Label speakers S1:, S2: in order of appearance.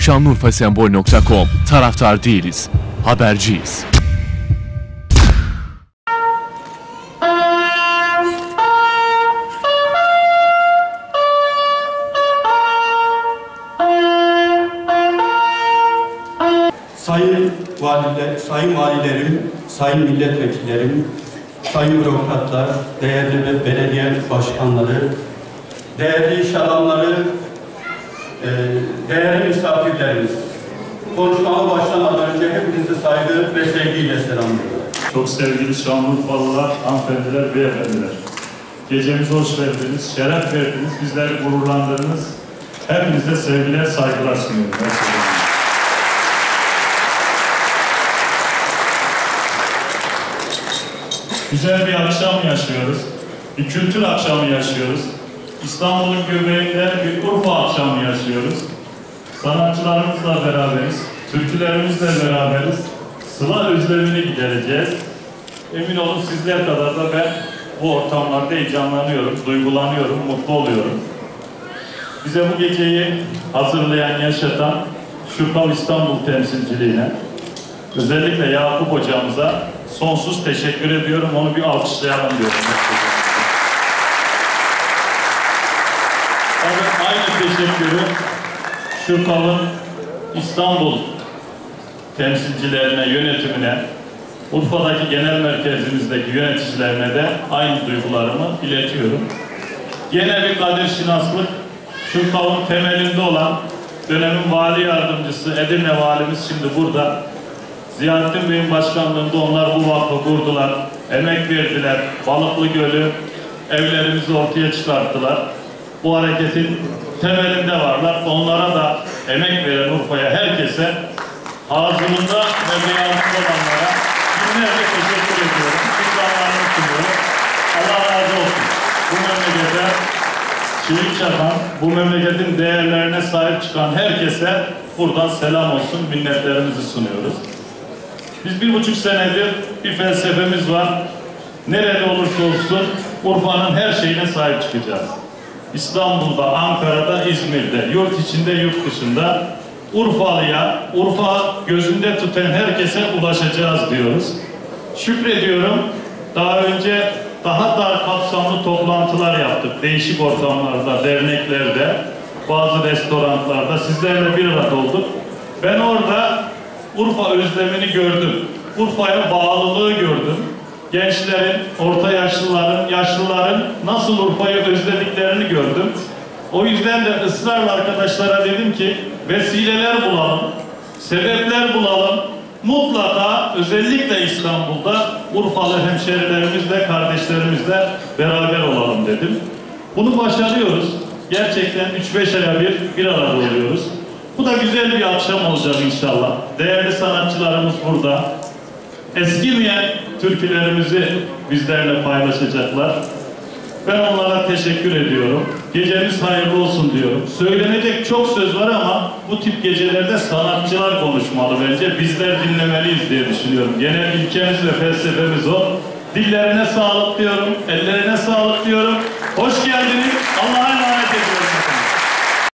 S1: Şanlıurfasembol.com Taraftar değiliz, haberciyiz.
S2: Sayın valiler, sayın valilerim, sayın milletvekillerim, sayın bürokratlar, değerli belediye başkanları, değerli iş adamları, e, değerli misafirlerimiz. Konuşmama başlamadan önce hepinizi saygı ve sevgiyle selamlıyorum.
S3: Çok sevgili Şanlıurfalılar, hanımefendiler, beyefendiler. Gecemize hoş geldiniz, şeref verdiniz, bizleri gururlandırdınız. Hepinize sevgiler, saygılar sunuyorum. Güzel bir akşam yaşıyoruz. Bir kültür akşamı yaşıyoruz. İstanbul'un göbeğinde bir Urfa akşamı yaşıyoruz. Sanatçılarımızla beraberiz. Türkülerimizle beraberiz. Sıla özlemini gidereceğiz. Emin olun sizler kadar da ben bu ortamlarda heyecanlanıyorum, duygulanıyorum, mutlu oluyorum. Bize bu geceyi hazırlayan, yaşatan Şurkal İstanbul temsilciliğine, özellikle Yakup hocamıza sonsuz teşekkür ediyorum. Onu bir alkışlayalım diyorum. Tabii aynı teşekkürü Şurkal'ın İstanbul temsilcilerine, yönetimine, Urfa'daki genel merkezimizdeki yöneticilerine de aynı duygularımı iletiyorum. Yine bir kadir şinaslık, Şurkal'ın temelinde olan dönemin vali yardımcısı Edirne valimiz şimdi burada. Ziyaretin Bey'in başkanlığında onlar bu vakfı kurdular, emek verdiler, Balıklı Gölü evlerimizi ortaya çıkarttılar. Bu hareketin temelinde varlar. Onlara da emek veren Urfa'ya, herkese ağzımında ve beyanında olanlara binlerce teşekkür ediyorum. Şükranlarımı sunuyorum. Allah razı olsun. Bu memlekete çivi çakan, bu memleketin değerlerine sahip çıkan herkese buradan selam olsun, minnetlerimizi sunuyoruz. Biz bir buçuk senedir bir felsefemiz var. Nerede olursa olsun Urfa'nın her şeyine sahip çıkacağız. İstanbul'da, Ankara'da, İzmir'de, yurt içinde, yurt dışında Urfalı'ya, Urfa gözünde tutan herkese ulaşacağız diyoruz. Şükrediyorum. Daha önce daha dar kapsamlı toplantılar yaptık. Değişik ortamlarda, derneklerde, bazı restoranlarda sizlerle bir arada olduk. Ben orada Urfa özlemini gördüm. Urfa'ya bağlılığı gördüm. Gençlerin, orta yaşlıların, yaşlıların nasıl Urfa'yı özlediklerini gördüm. O yüzden de ısrarla arkadaşlara dedim ki vesileler bulalım, sebepler bulalım. Mutlaka özellikle İstanbul'da Urfalı hemşerilerimizle, kardeşlerimizle beraber olalım dedim. Bunu başarıyoruz. Gerçekten 3-5 aya bir bir arada oluyoruz. Bu da güzel bir akşam olacak inşallah. Değerli sanatçılarımız burada. Eskimeyen türkülerimizi bizlerle paylaşacaklar. Ben onlara teşekkür ediyorum. Gecemiz hayırlı olsun diyorum. Söylenecek çok söz var ama bu tip gecelerde sanatçılar konuşmalı bence. Bizler dinlemeliyiz diye düşünüyorum. Genel ilkemiz ve felsefemiz o. Dillerine sağlık diyorum, ellerine sağlık diyorum. Hoş geldiniz. Allah'a